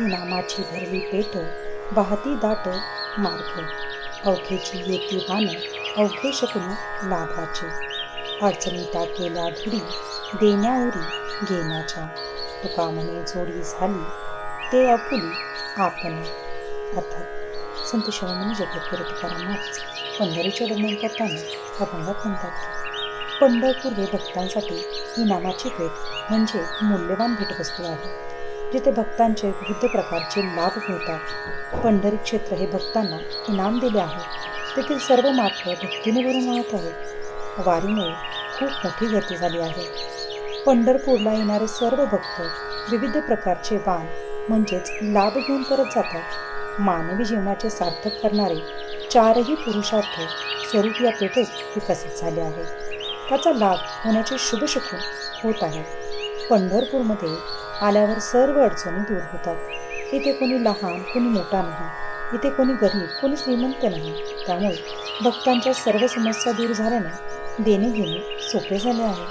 इनामाची भरली पेट वाहती दाट मार्ग. अवघेची येती वान अवघे शकून लाभाचे. अडचणीता केल्या धुरी देण्याउरी घेण्याच्या. तुका म्हणे जोडी झाली ते अपुली आपण. अर्थात संत शिवामणी जगद्गुरु तुकाराम महाराज पंढरीचे वर्णन करताना अभंगात म्हणतात पंढरपूर हे भक्तांसाठी इनामाची भेट म्हणजे मूल्यवान भेटवस्तू आहे. जिथे भक्तांचे विविध प्रकारचे लाभ मिळतात. पंढरी क्षेत्र हे भक्तांना इनाम दिले आहे. तेथील सर्व मात्र भक्तीने भरून वाहत आहेत. वारीमुळे खूप मोठी गर्दी झाली आहे. पंढरपूरला येणारे सर्व भक्त विविध प्रकारचे वाण म्हणजेच लाभ घेऊन परत जातात. मानवी जीवनाचे सार्थक करणारे चारही पुरुषार्थ स्वरूप या पेठेत विकसित झाले आहे. त्याचा लाभ होण्याचे शुभ शकून होत आहे. पंढरपूरमध्ये आल्यावर सर्व अडचणी दूर होतात. इथे कोणी लहान कोणी मोठा नाही. इथे कोणी गरीब कोणी श्रीमंत नाही. त्यामुळे भक्तांच्या सर्व समस्या दूर झाल्याने देणे घेणे सोपे झाले आहे.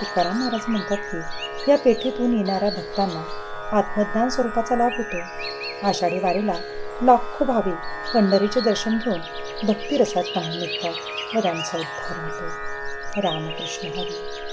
तुकाराम महाराज म्हणतात की या पेठेतून येणाऱ्या भक्तांना आत्मज्ञान स्वरूपाचा लाभ होतो. आषाढी वारीला लाखो भाविक पंढरीचे दर्शन घेऊन भक्तिरसात पाहून निघतात. व त्यांचा उद्धार होतो. रामकृष्ण हरी.